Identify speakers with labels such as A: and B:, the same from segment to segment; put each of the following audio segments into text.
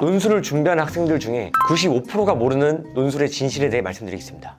A: 논술을 준비하는 학생들 중에 95%가 모르는 논술의 진실에 대해 말씀드리겠습니다.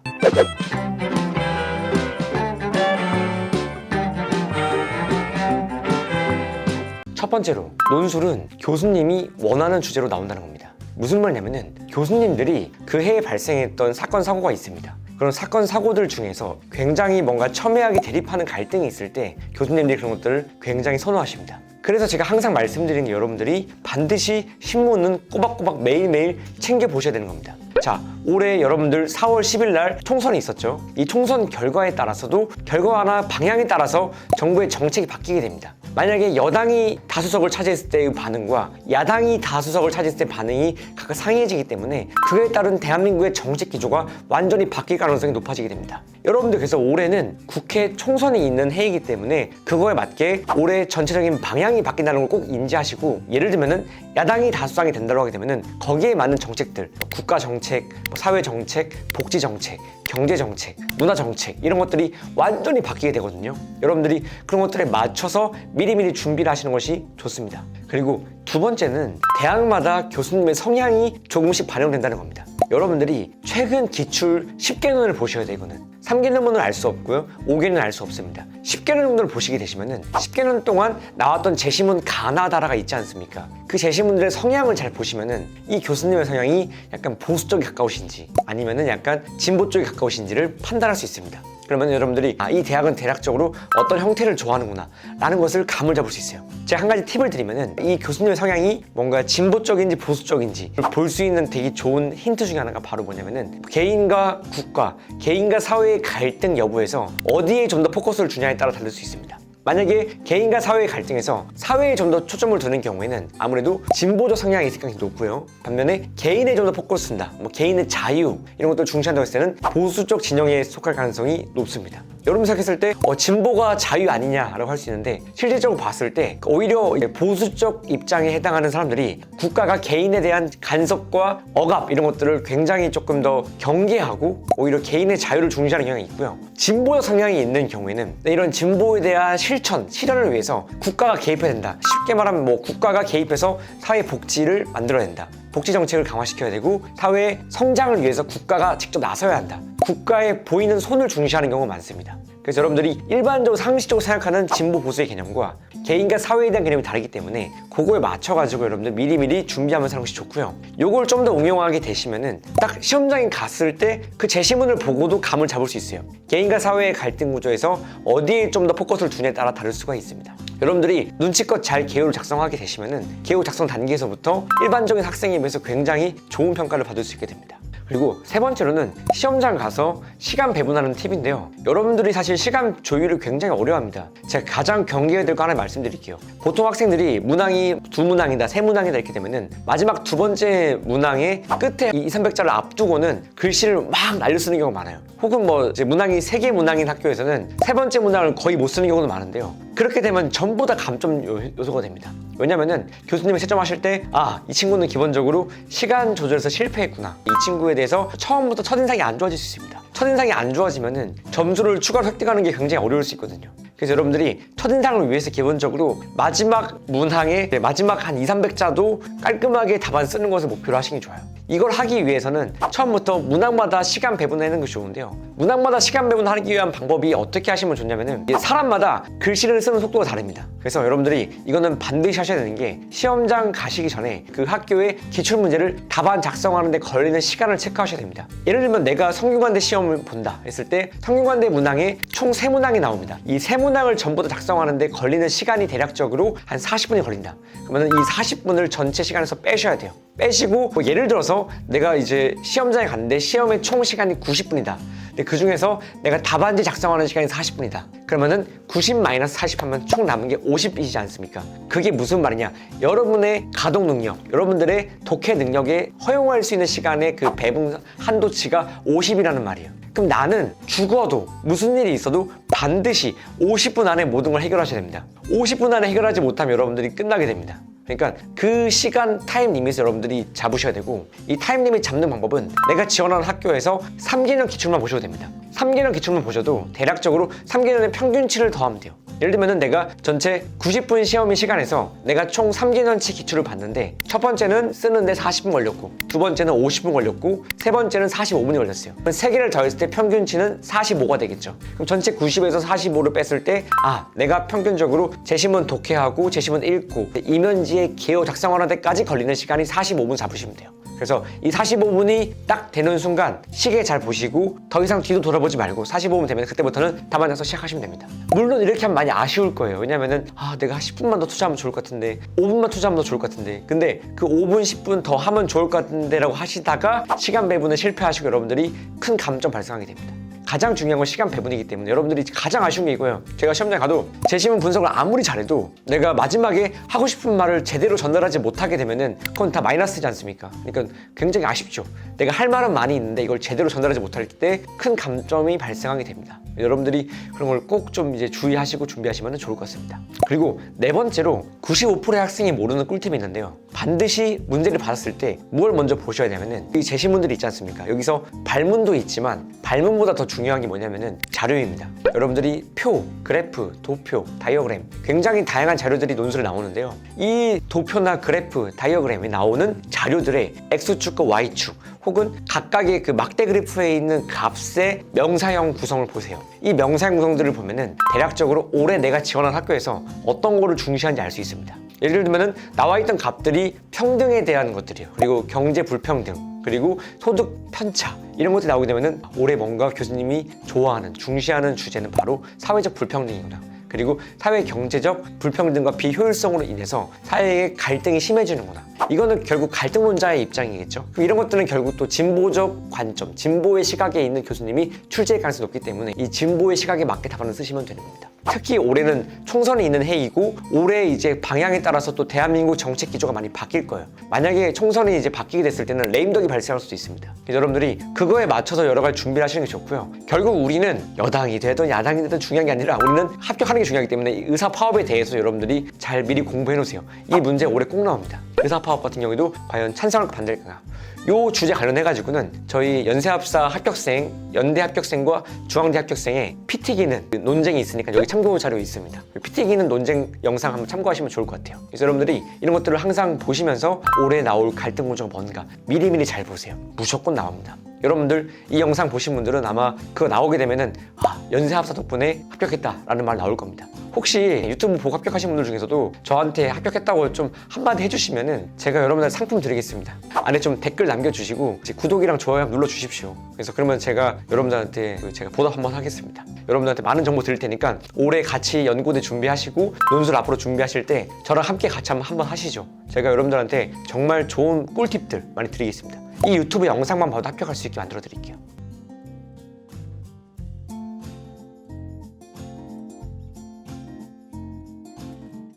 A: 첫 번째로 논술은 교수님이 원하는 주제로 나온다는 겁니다. 무슨 말이냐면은 교수님들이 그 해에 발생했던 사건 사고가 있습니다. 그런 사건 사고들 중에서 굉장히 뭔가 첨예하게 대립하는 갈등이 있을 때 교수님들이 그런 것들을 굉장히 선호하십니다. 그래서 제가 항상 말씀드리는 게 여러분들이 반드시 신문은 꼬박꼬박 매일매일 챙겨 보셔야 되는 겁니다. 자, 올해 여러분들 4월 10일 날 총선이 있었죠. 이 총선 결과에 따라서도 결과나 방향에 따라서 정부의 정책이 바뀌게 됩니다. 만약에 여당이 다수석을 차지했을 때의 반응과 야당이 다수석을 차지했을 때 반응이 각각 상이해지기 때문에 그에 따른 대한민국의 정책 기조가 완전히 바뀔 가능성이 높아지게 됩니다. 여러분들 그래서 올해는 국회 총선이 있는 해이기 때문에 그거에 맞게 올해 전체적인 방향이 바뀐다는 걸 꼭 인지하시고 예를 들면은 야당이 다수당이 된다고 하게 되면은 거기에 맞는 정책들 국가 정책, 뭐 사회 정책, 복지 정책, 경제 정책, 문화 정책 이런 것들이 완전히 바뀌게 되거든요. 여러분들이 그런 것들에 맞춰서 미리미리 준비를 하시는 것이 좋습니다. 그리고 두 번째는 대학마다 교수님의 성향이 조금씩 반영된다는 겁니다. 여러분들이 최근 기출 10개론을 보셔야 돼요, 이거는. 3개론문을 알수 없고요. 5개는 알 수 없습니다. 10개론문을 보시게 되시면은 10개론 동안 나왔던 제시문 가나다라가 있지 않습니까? 그 제시문들의 성향을 잘 보시면은 이 교수님의 성향이 약간 보수 쪽에 가까우신지 아니면은 약간 진보 쪽에 가까우신지를 판단할 수 있습니다. 그러면 여러분들이 아, 이 대학은 대략적으로 어떤 형태를 좋아하는구나 라는 것을 감을 잡을 수 있어요. 제가 한 가지 팁을 드리면은 이 교수님의 성향이 뭔가 진보 쪽인지 보수 쪽인지 볼 수 있는 되게 좋은 힌트 중에 하나가 바로 뭐냐면은 개인과 국가, 개인과 사회의 갈등 여부에서 어디에 좀 더 포커스를 주냐에 따라 다를 수 있습니다 만약에 개인과 사회의 갈등에서 사회에 좀 더 초점을 두는 경우에는 아무래도 진보적 성향이 있을 가능성이 높고요. 반면에 개인에 좀 더 포커스 둔다. 뭐 개인의 자유 이런 것들 중시한다고 했을 때는 보수 쪽 진영에 속할 가능성이 높습니다. 여러분 생각했을 때 어, 진보가 자유 아니냐라고 할 수 있는데 실질적으로 봤을 때 오히려 이제 보수 쪽 입장에 해당하는 사람들이 국가가 개인에 대한 간섭과 억압 이런 것들을 굉장히 조금 더 경계하고 오히려 개인의 자유를 중시하는 경향이 있고요. 진보적 성향이 있는 경우에는 이런 진보에 대한 실천, 실현을 위해서 국가가 개입해야 된다. 쉽게 말하면 뭐 국가가 개입해서 사회 복지를 만들어낸다. 복지 정책을 강화시켜야 되고 사회의 성장을 위해서 국가가 직접 나서야 한다. 국가에 보이는 손을 중시하는 경우가 많습니다. 그래서 여러분들이 일반적으로 상식적으로 생각하는 진보 보수의 개념과 개인과 사회에 대한 개념이 다르기 때문에 그거에 맞춰가지고 여러분들 미리미리 준비하면서 하는 것이 좋고요. 요걸 좀 더 응용하게 되시면은 딱 시험장에 갔을 때 그 제시문을 보고도 감을 잡을 수 있어요. 개인과 사회의 갈등 구조에서 어디에 좀 더 포커스를 두냐에 따라 다를 수가 있습니다. 여러분들이 눈치껏 잘 개요를 작성하게 되시면은 개요 작성 단계에서부터 일반적인 학생에 비해서 굉장히 좋은 평가를 받을 수 있게 됩니다. 그리고 세 번째로는 시험장 가서 시간 배분하는 팁인데요. 여러분들이 사실 시간 조율을 굉장히 어려워합니다. 제가 가장 경계해야 될 거 하나 말씀드릴게요. 보통 학생들이 문항이 두 문항이다, 세 문항이다 이렇게 되면은 마지막 두 번째 문항의 끝에 이 2, 300자를 앞두고는 글씨를 막 날려 쓰는 경우가 많아요. 혹은 뭐 문항이 세 개 문항인 학교에서는 세 번째 문항을 거의 못 쓰는 경우도 많은데요. 그렇게 되면 전부 다 감점 요- 요소가 됩니다. 왜냐면은 교수님이 채점하실 때 아, 이 친구는 기본적으로 시간 조절에서 실패했구나. 이 친구에 대해서 처음부터 첫인상이 안 좋아질 수 있습니다. 첫인상이 안 좋아지면은 점수를 추가로 획득하는 게 굉장히 어려울 수 있거든요. 그래서 여러분들이 첫인상을 위해서 기본적으로 마지막 문항의 네, 마지막 한 2, 300자도 깔끔하게 답안 쓰는 것을 목표로 하시는 게 좋아요. 이걸 하기 위해서는 처음부터 문항마다 시간 배분하는 것이 좋은데요. 문항마다 시간 배분하기 위한 방법이 어떻게 하시면 좋냐면은 사람마다 글씨를 쓰는 속도가 다릅니다. 그래서 여러분들이 이거는 반드시 하셔야 되는 게 시험장 가시기 전에 그 학교의 기출 문제를 답안 작성하는 데 걸리는 시간을 체크하셔야 됩니다. 예를 들면 내가 성균관대 시험을 본다 했을 때 성균관대 문항에 총 세 문항이 나옵니다. 이 세 문항을 전부 다 작성하는 데 걸리는 시간이 대략적으로 한 40분이 걸린다. 그러면 이 40분을 전체 시간에서 빼셔야 돼요. 빼시고 뭐 예를 들어서 내가 이제 시험장에 갔는데 시험의 총 시간이 90분이다. 근데 그 중에서 내가 답안지 작성하는 시간이 40분이다. 그러면은 90 마이너스 40 하면 총 남은 게 50이지 않습니까? 그게 무슨 말이냐? 여러분의 가동 능력, 여러분들의 독해 능력에 허용할 수 있는 시간의 그 배분 한도치가 50이라는 말이에요. 그럼 나는 죽어도 무슨 일이 있어도 반드시 50분 안에 모든 걸 해결하셔야 됩니다. 50분 안에 해결하지 못하면 여러분들이 끝나게 됩니다. 그러니까 그 시간 타임 리밋을 여러분들이 잡으셔야 되고 이 타임 리밋 잡는 방법은 내가 지원하는 학교에서 3개년 기출만 보셔도 됩니다. 3개년 기출만 보셔도 대략적으로 3개년의 평균치를 더하면 돼요. 예를 들면 내가 전체 90분 시험의 시간에서 내가 총 3개년치 기출을 봤는데 첫 번째는 쓰는데 40분 걸렸고 두 번째는 50분 걸렸고 세 번째는 45분이 걸렸어요. 그럼 세 개를 더했을 때 평균치는 45가 되겠죠. 그럼 전체 90에서 45를 뺐을 때 아, 내가 평균적으로 재심은 독해하고 재심은 읽고 이면지의 개요 작성하는 데까지 걸리는 시간이 45분 잡으시면 돼요. 그래서 이 45분이 딱 되는 순간 시계 잘 보시고 더 이상 뒤도 돌아보지 말고 45분 되면 그때부터는 답안 작성 시작하시면 됩니다. 물론 이렇게 하면 많이 아쉬울 거예요. 왜냐면은 아 내가 10분만 더 투자하면 좋을 것 같은데 5분만 투자하면 더 좋을 것 같은데 근데 그 5분 10분 더 하면 좋을 것 같은데라고 하시다가 시간 배분에 실패하시고 여러분들이 큰 감점 발생하게 됩니다. 가장 중요한 건 시간 배분이기 때문에 여러분들이 가장 아쉬운 게 이거예요. 제가 시험장에 가도 재시문 분석을 아무리 잘해도 내가 마지막에 하고 싶은 말을 제대로 전달하지 못하게 되면은 그건 다 마이너스지 않습니까? 그러니까 굉장히 아쉽죠. 내가 할 말은 많이 있는데 이걸 제대로 전달하지 못할 때 큰 감점이 발생하게 됩니다. 여러분들이 그런 걸 꼭 좀 이제 주의하시고 준비하시면 좋을 것 같습니다. 그리고 네 번째로 95%의 학생이 모르는 꿀팁이 있는데요. 반드시 문제를 받았을 때 뭘 먼저 보셔야 되냐면은 이 제시문들이 있지 않습니까? 여기서 발문도 있지만 발문보다 더 중 요한 게 뭐냐면은 자료입니다. 여러분들이 표, 그래프, 도표, 다이어그램 굉장히 다양한 자료들이 논술에 나오는데요. 이 도표나 그래프, 다이어그램에 나오는 자료들의 X축과 Y축 혹은 각각의 그 막대 그래프에 있는 값의 명사형 구성을 보세요. 이 명사형 구성들을 보면은 대략적으로 올해 내가 지원한 학교에서 어떤 거를 중시하는지 알 수 있습니다. 예를 들면은 나와 있던 값들이 평등에 대한 것들이에요. 그리고 경제 불평등, 그리고 소득 편차 이런 것들이 나오게 되면은 올해 뭔가 교수님이 좋아하는 중시하는 주제는 바로 사회적 불평등이구나. 그리고 사회 경제적 불평등과 비효율성으로 인해서 사회의 갈등이 심해지는구나. 이거는 결국 갈등론자의 입장이겠죠. 이런 것들은 결국 또 진보적 관점, 진보의 시각에 있는 교수님이 출제할 가능성이 높기 때문에 이 진보의 시각에 맞게 답안을 쓰시면 되는 겁니다. 특히 올해는 총선이 있는 해이고 올해 이제 방향에 따라서 또 대한민국 정책 기조가 많이 바뀔 거예요. 만약에 총선이 이제 바뀌게 됐을 때는 레임덕이 발생할 수도 있습니다. 여러분들이 그거에 맞춰서 여러 가지 준비를 하시는 게 좋고요. 결국 우리는 여당이 되든 야당이 되든 중요한 게 아니라 우리는 합격하는 게 중요하기 때문에 이 의사 파업에 대해서 여러분들이 잘 미리 공부해 놓으세요. 이 문제 올해 꼭 나옵니다. 의사 파업 같은 경우에도 과연 찬성할까 반대할까? 요 주제 관련해 가지고는 저희 연세합사 합격생, 연대 합격생과 중앙대 합격생의 피튀기는 논쟁이 있으니까 여기 참고 자료 있습니다. 피튀기는 논쟁 영상 한번 참고하시면 좋을 것 같아요. 그래서 여러분들이 이런 것들을 항상 보시면서 올해 나올 갈등 구조가 뭔가 미리미리 잘 보세요. 무조건 나옵니다. 여러분들 이 영상 보신 분들은 아마 그거 나오게 되면은 아, 연세합사 덕분에 합격했다라는 말 나올 겁니다. 혹시 유튜브 보고 합격하신 분들 중에서도 저한테 합격했다고 좀 한마디 해주시면 은 제가 여러분들 상품 드리겠습니다. 안에 좀 댓글 남겨주시고 구독이랑 좋아요 눌러주십시오. 그래서 그러면 제가 여러분들한테 그 제가 보답 한번 하겠습니다. 여러분들한테 많은 정보 드릴 테니까 올해 같이 연구대 준비하시고 논술 앞으로 준비하실 때 저랑 함께 같이 한번 한번 하시죠. 제가 여러분들한테 정말 좋은 꿀팁들 많이 드리겠습니다. 이 유튜브 영상만 봐도 합격할 수 있게 만들어 드릴게요.